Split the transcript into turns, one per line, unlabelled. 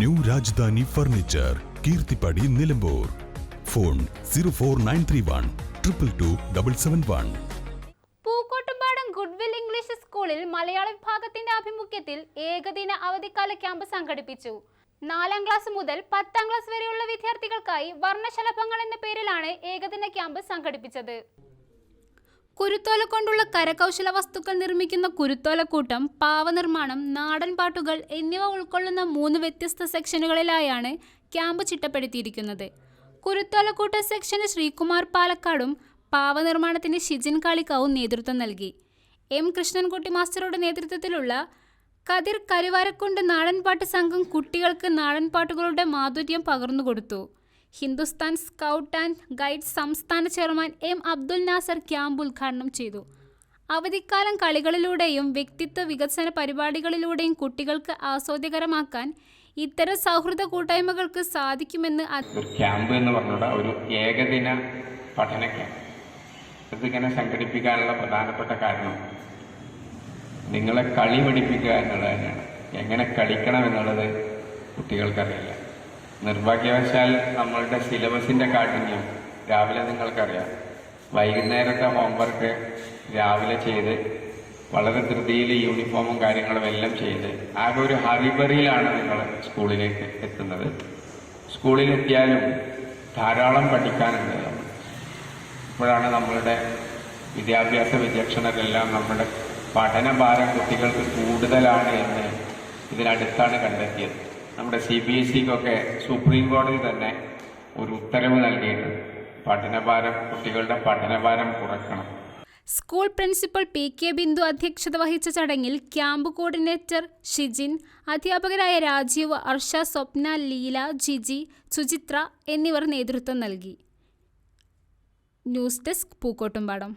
New Rajdhani furniture Keerthippady Nilambur. Phone zero four nine three one triple two double seven one.
Pookkottumpadam goodwill English സ്കൂളിൽ മലയാള വിഭാഗത്തിന്റെ ആഭിമുഖ്യത്തിൽ ഏകദിന അവധിക്കാല camp സംഘടിപ്പിച്ചു. നാലാം ക്ലാസ് മുതൽ പത്താം ക്ലാസ് വരെയുള്ള വിദ്യാർത്ഥികൾക്കായി വർണശലഭങ്ങൾ എന്ന പേരിലാണ് ഏകദിന ക്യാമ്പ് സംഘടിപ്പിച്ചത്. കുരുത്തോല കൊണ്ടുള്ള കരകൗശല വസ്തുക്കൾ നിർമ്മിക്കുന്ന കുരുത്തോലക്കൂട്ടം പാവനിർമ്മാണം നാടൻ പാട്ടുകൾ എന്നിവ ഉൾക്കൊള്ളുന്ന മൂന്ന് വ്യത്യസ്ത സെക്ഷനുകളിലായാണ് ക്യാമ്പ് ചിട്ടപ്പെടുത്തിയിരിക്കുന്നത്. കുരുത്തോലക്കൂട്ട സെക്ഷന് ശ്രീകുമാർ പാലക്കാടും പാവനിർമ്മാണത്തിന് ഷിജിൻ കാളിക്കാവും നേതൃത്വം നൽകി. എം കൃഷ്ണൻകുട്ടി മാസ്റ്ററുടെ നേതൃത്വത്തിലുള്ള കതിർ കരുവാരക്കുണ്ട് നാടൻപാട്ട് സംഘം കുട്ടികൾക്ക് നാടൻപാട്ടുകളുടെ മാധുര്യം പകർന്നുകൊടുത്തു. ഹിന്ദുസ്ഥാൻ സ്കൗട്ട് ആൻഡ് ഗൈഡ് സംസ്ഥാന chairman M Abdul Nasar camp ഉദ്ഘാടനം ചെയ്തു. അവധിക്കാലം കളികളിലൂടെയും വ്യക്തിത്വ വികസന പരിപാടികളിലൂടെയും കുട്ടികൾക്ക് ആസ്വാദ്യകരമാക്കാൻ ഇത്തരം സൗഹൃദ കൂട്ടായ്മകൾക്ക് സാധിക്കുമെന്ന്
ക്യാമ്പ് എന്ന് പറഞ്ഞാൽ ഒരു ഏകദിന പഠന ക്യാമ്പ്. ഇതിങ്ങനെ സംഘടിപ്പിക്കാനുള്ള പ്രധാനപ്പെട്ട കാരണം നിങ്ങളെ കളി പഠിപ്പിക്കുക എന്നുള്ളത് തന്നെയാണ് എങ്ങനെ കളിക്കണം എന്നുള്ളത് കുട്ടികൾക്കറിയില്ല. നിർഭാഗ്യവശാൽ നമ്മളുടെ സിലബസിന്റെ കാഠിന്യം രാവിലെ നിങ്ങൾക്കറിയാം. വൈകുന്നേരത്തെ ഹോംവർക്ക് രാവിലെ ചെയ്ത് വളരെ ധൃതിയിൽ യൂണിഫോമും കാര്യങ്ങളും എല്ലാം ചെയ്ത് ആകെ ഒരു ഹറിബറിയിലാണ് നിങ്ങൾ സ്കൂളിലേക്ക് എത്തുന്നത്. സ്കൂളിലെത്തിയാലും ധാരാളം പഠിക്കാനുണ്ട്. ഇപ്പോഴാണ് നമ്മളുടെ വിദ്യാഭ്യാസ വിചക്ഷണരെല്ലാം നമ്മുടെ പഠനഭാരം കുട്ടികൾക്ക് കൂടുതലാണ് എന്ന് ഇതിനടുത്താണ് കണ്ടെത്തിയത്. നമ്മുടെ സി ബി എസ് സിക്കൊക്കെ സുപ്രീം കോടതി തന്നെ ഒരു ഉത്തരവ് നൽകിയിട്ടുണ്ട്. പഠനഭാരം കുട്ടികളുടെ പഠനഭാരം കുറയ്ക്കണം
school principal P K Bindu അധ്യക്ഷത വഹിച്ച ചടങ്ങിൽ ക്യാമ്പ് കോർഡിനേറ്റർ ഷിജിൻ അധ്യാപകരായ രാജീവ് അർഷ സ്വപ്ന ലീല ജിജി സുചിത്ര എന്നിവർ നേതൃത്വം നൽകി. News desk Pookkottumpadam.